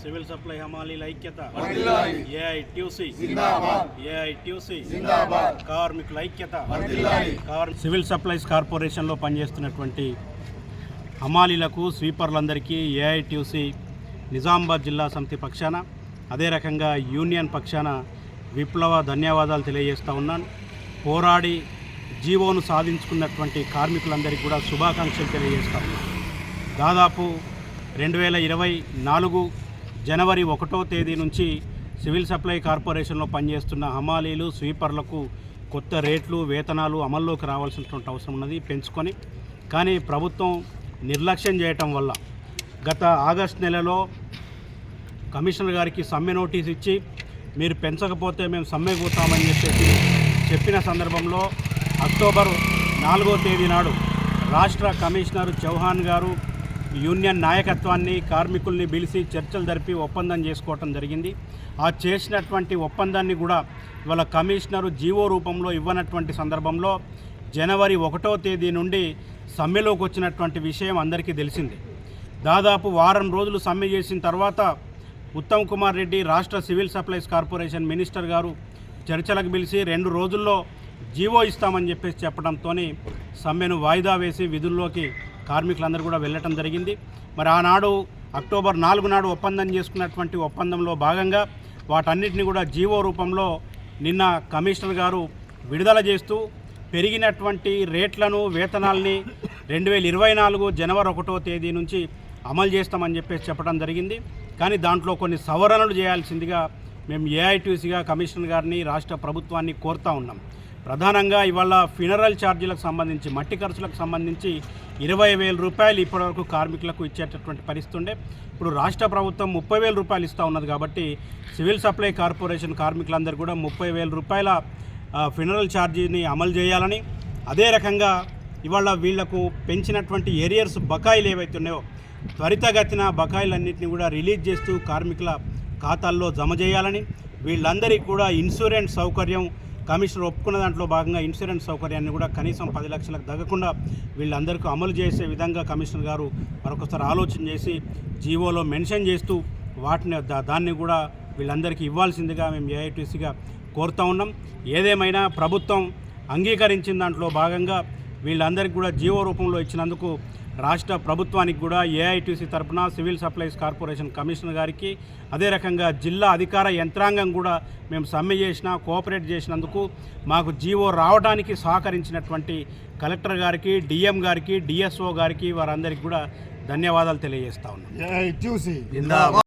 Civil supply హమాలీల ఐక్యత. కార్మికుల ఐక్యత సివిల్ సప్లైస్ కార్పొరేషన్లో పనిచేస్తున్నటువంటి హమాలీలకు స్వీపర్లందరికీ ఏఐటియుసి నిజామాబాద్ జిల్లా సమితి పక్షాన అదే రకంగా యూనియన్ పక్షాన విప్లవ ధన్యవాదాలు తెలియజేస్తూ ఉన్నాను పోరాడి జీవోను సాధించుకున్నటువంటి కార్మికులందరికీ కూడా శుభాకాంక్షలు తెలియజేస్తా ఉన్నాను దాదాపు రెండు వేల ఇరవై నాలుగు జనవరి ఒకటో తేదీ నుంచి సివిల్ సప్లై కార్పొరేషన్లో పనిచేస్తున్న హమాలీలు స్వీపర్లకు కొత్త రేట్లు వేతనాలు అమల్లోకి రావాల్సినటువంటి అవసరం ఉన్నది పెంచుకొని. కానీ ప్రభుత్వం నిర్లక్ష్యం చేయటం వల్ల గత ఆగస్ట్ నెలలో కమిషనర్ గారికి సమ్మె నోటీస్ ఇచ్చి మీరు పెంచకపోతే మేము సమ్మె కూతామని చెప్పేసి చెప్పిన సందర్భంలో అక్టోబర్ నాలుగో తేదీ నాడు రాష్ట్ర కమిషనర్ చౌహాన్ గారు యూనియన్ నాయకత్వాన్ని కార్మికుల్ని పిలిచి చర్చలు జరిపి ఒప్పందం చేసుకోవటం జరిగింది. ఆ చేసినటువంటి ఒప్పందాన్ని కూడా ఇవాళ కమిషనరు జీవో రూపంలో ఇవ్వనటువంటి సందర్భంలో జనవరి ఒకటో తేదీ నుండి సమ్మెలోకి వచ్చినటువంటి విషయం అందరికీ తెలిసింది. దాదాపు వారం రోజులు సమ్మె చేసిన తర్వాత ఉత్తమ్ కుమార్ రెడ్డి రాష్ట్ర సివిల్ సప్లైస్ కార్పొరేషన్ మినిస్టర్ గారు చర్చలకు పిలిచి రెండు రోజుల్లో జీవో ఇస్తామని చెప్పేసి చెప్పడంతో సమ్మెను వాయిదా వేసి విధుల్లోకి కార్మికులందరూ కూడా వెళ్ళటం జరిగింది. మరి ఆనాడు అక్టోబర్ నాలుగు నాడు ఒప్పందం చేసుకున్నటువంటి ఒప్పందంలో భాగంగా వాటన్నిటిని కూడా జీవో రూపంలో నిన్న కమిషనర్ గారు విడుదల చేస్తూ పెరిగినటువంటి రేట్లను వేతనాల్ని రెండు వేల ఇరవై నాలుగు జనవరి ఒకటో తేదీ నుంచి అమలు చేస్తామని చెప్పేసి చెప్పడం జరిగింది. కానీ దాంట్లో కొన్ని సవరణలు చేయాల్సిందిగా మేము ఏఐటీసీగా కమిషనర్ గారిని రాష్ట్ర ప్రభుత్వాన్ని కోరుతా ఉన్నాం. ప్రధానంగా ఇవాళ ఫినరల్ ఛార్జీలకు సంబంధించి మట్టి ఖర్చులకు సంబంధించి ఇరవై వేల రూపాయలు ఇప్పటివరకు కార్మికులకు ఇచ్చేటటువంటి పరిస్థితి ఉండే. ఇప్పుడు రాష్ట్ర ప్రభుత్వం ముప్పై వేల రూపాయలు ఇస్తూ ఉన్నది కాబట్టి సివిల్ సప్లై కార్పొరేషన్ కార్మికులందరూ కూడా ముప్పై వేల రూపాయల ఫినరల్ ఛార్జీని అమలు చేయాలని అదే రకంగా ఇవాళ వీళ్ళకు పెంచినటువంటి ఏరియర్స్ బకాయిలు ఏవైతే ఉన్నాయో త్వరితగతిన బకాయిలన్నింటినీ కూడా రిలీజ్ చేస్తూ కార్మికుల ఖాతాల్లో జమ చేయాలని వీళ్ళందరికీ కూడా ఇన్సూరెన్స్ సౌకర్యం కమిషనర్ ఒప్పుకున్న దాంట్లో భాగంగా ఇన్సూరెన్స్ సౌకర్యాన్ని కూడా కనీసం పది లక్షలకు తగ్గకుండా వీళ్ళందరికీ అమలు చేసే విధంగా కమిషనర్ గారు మరొకసారి ఆలోచన చేసి జీవోలో మెన్షన్ చేస్తూ వాటిని దా- దాన్ని కూడా వీళ్ళందరికీ ఇవ్వాల్సిందిగా మేము ఏఐటీసీగా కోరుతూ ఉన్నాం. ఏదేమైనా ప్రభుత్వం అంగీకరించిన దాంట్లో భాగంగా వీళ్ళందరికీ కూడా జీవో రూపంలో ఇచ్చినందుకు రాష్ట్ర ప్రభుత్వానికి కూడా ఏఐటీసీ తరపున సివిల్ సప్లైస్ కార్పొరేషన్ కమిషనర్ గారికి అదే రకంగా జిల్లా అధికార యంత్రాంగం కూడా మేము సమ్మె చేసిన కోఆపరేట్ చేసినందుకు మాకు జీవో రావడానికి సహకరించినటువంటి కలెక్టర్ గారికి డిఎం గారికి డిఎస్ఓ గారికి వారందరికీ కూడా ధన్యవాదాలు తెలియజేస్తా ఉన్నాం.